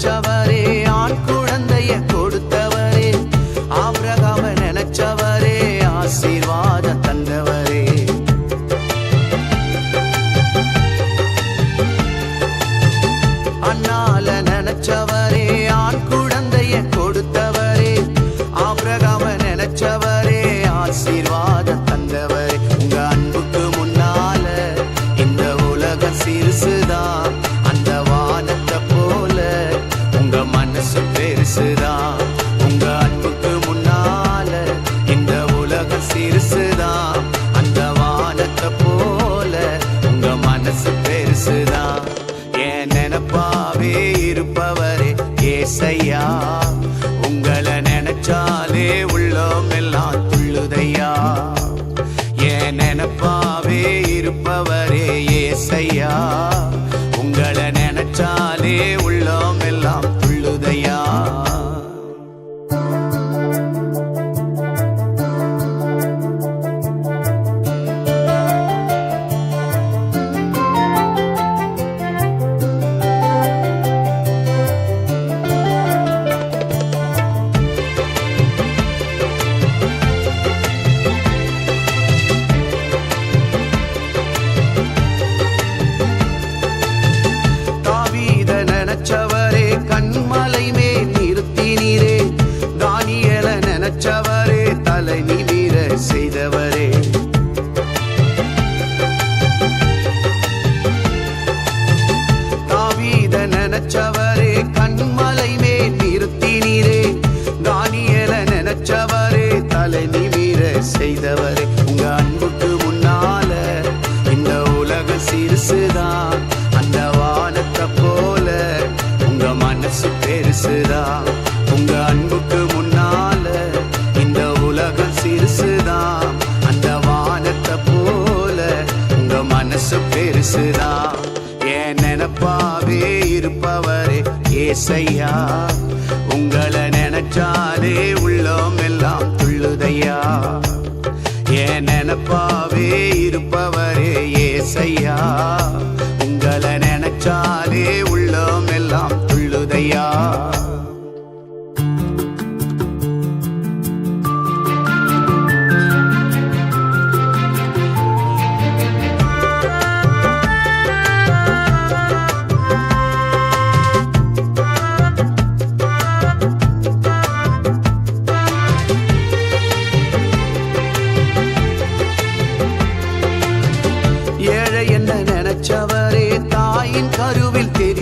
যাবার ஐயா பெற்றவரே தலை நிமிர செய்தவரே. தாவீத நினைச்சவரே கண்மலை மேல் நிறுத்தினீரே. தானியல நினைச்சவரே தலை நிமிர செய்தவரே. உங்க அன்புக்கு மனசு பெருசுதா? என் நினப்பாவே இருப்பவரே ஏசையா? உங்களை நினைச்சாலே உள்ளம் எல்லாம் துள்ளுதையா? என் நினப்பாவே இருப்பவரே ஏசையா? കരുവിൽ തെരി